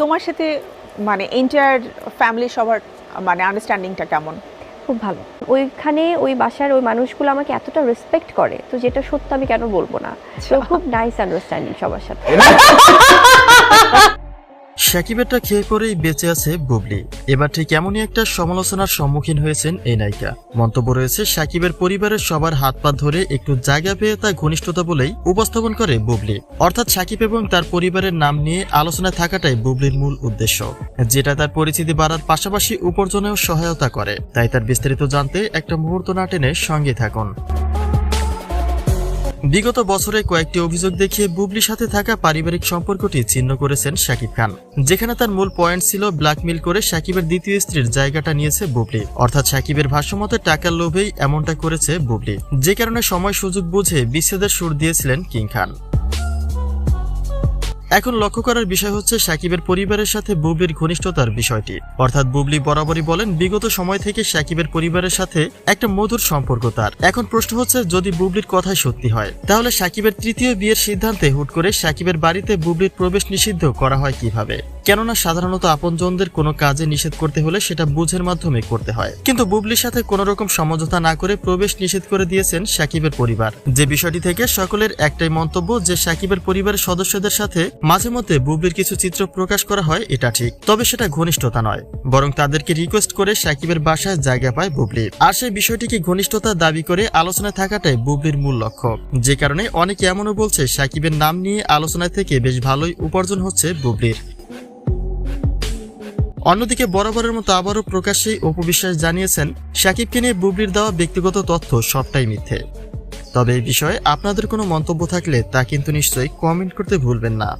তোমার সাথে মানে এন্টায়ার ফ্যামিলি সবার মানে আন্ডারস্ট্যান্ডিংটা কেমন? খুব ভালো। ওইখানে ওই বাসার ওই মানুষগুলো আমাকে এতটা রেসপেক্ট করে তো যেটা সত্য আমি কেন বলব না? তো খুব নাইস আন্ডারস্ট্যান্ডিং সবার সাথে। সাকিবেরটা খেয়ে করেই বেঁচে আছে বুবলি। এবার ঠিক এমনই একটা সমালোচনার সম্মুখীন হয়েছেন এই নায়িকা। মন্তব্য রয়েছে, সাকিবের পরিবারের সবার হাত পা ধরে একটু জায়গা পেয়ে তা ঘনিষ্ঠতা বলেই উপস্থাপন করে বুবলি। অর্থাৎ সাকিব এবং তার পরিবারের নাম নিয়ে আলোচনায় থাকাটাই বুবলির মূল উদ্দেশ্য। যেটা তার পরিচিতি বাড়ার পাশাপাশি উপার্জনেও সহায়তা করে। তাই তার বিস্তারিত জানতে একটা মুহূর্ত না টেনে সঙ্গে থাকুন। বিগত বছরে কয়েকটি অভিযোগ দেখিয়ে বুবলির সাথে থাকা পারিবারিক সম্পর্কটি ছিন্ন করেছেন শাকিব খান, যেখানে তার মূল পয়েন্ট ছিল ব্ল্যাকমেল করে শাকিবের দ্বিতীয় স্ত্রীর জায়গাটা নিয়েছে বুবলি। অর্থাৎ শাকিবের ভাষ্যমতে, টাকার লোভেই এমনটা করেছে বুবলি। যে কারণে সময় সুযোগ বুঝে বিচ্ছেদের সুর দিয়েছিলেন কিং খান। এখন লক্ষ্য করার বিষয় হচ্ছে সাকিবের পরিবারের সাথে বুবলির ঘনিষ্ঠতার বিষয়টি। অর্থাৎ বুবলি বরাবরই বলেন, বিগত সময় থেকে সাকিবের পরিবারের সাথে একটা মধুর সম্পর্ক তার। এখন প্রশ্ন হচ্ছে, যদি বুবলির কথাই সত্যি হয়, তাহলে সাকিবের তৃতীয় বিয়ের সিদ্ধান্তে হুট করে সাকিবের বাড়িতে বুবলির প্রবেশ নিষিদ্ধ করা হয় কীভাবে? কেননা সাধারণত আপনজনদের কোনো কাজে নিষেধ করতে হলে সেটা বুঝের মাধ্যমে করতে হয়। কিন্তু বুবলির সাথে কোনো রকম সমঝোতা না করে প্রবেশ নিষেধ করে দিয়েছেন সাকিবের পরিবার। যে বিষয়টি থেকে সকলের একটাই মন্তব্য যে সাকিবের পরিবারের সদস্যদের সাথে মাঝে মধ্যে বুবলির কিছু চিত্র প্রকাশ করা হয়, এটা ঠিক। তবে সেটা ঘনিষ্ঠতা নয়। বরং তাদেরকে রিকোয়েস্ট করে সাকিবের বাসায় জায়গা পায় বুবলি। আর সেই বিষয়টিকে ঘনিষ্ঠতা দাবি করে আলোচনায় থাকাটাই বুবলির মূল লক্ষ্য। যে কারণে অনেকে এমনও বলছে, সাকিবের নাম নিয়ে আলোচনায় থেকে বেশ ভালোই উপার্জন হচ্ছে বুবলির। অন্যদিকে বরাবরের মতো আবারও প্রকাশ্যেই অপবিশ্বাস জানিয়েছেন সাকিবকে নিয়ে বুবলির দেওয়া ব্যক্তিগত তথ্য সবটাই মিথ্যে। তবে এই বিষয়ে আপনাদের কোনো মন্তব্য থাকলে তা কিন্তু নিশ্চয়ই কমেন্ট করতে ভুলবেন না।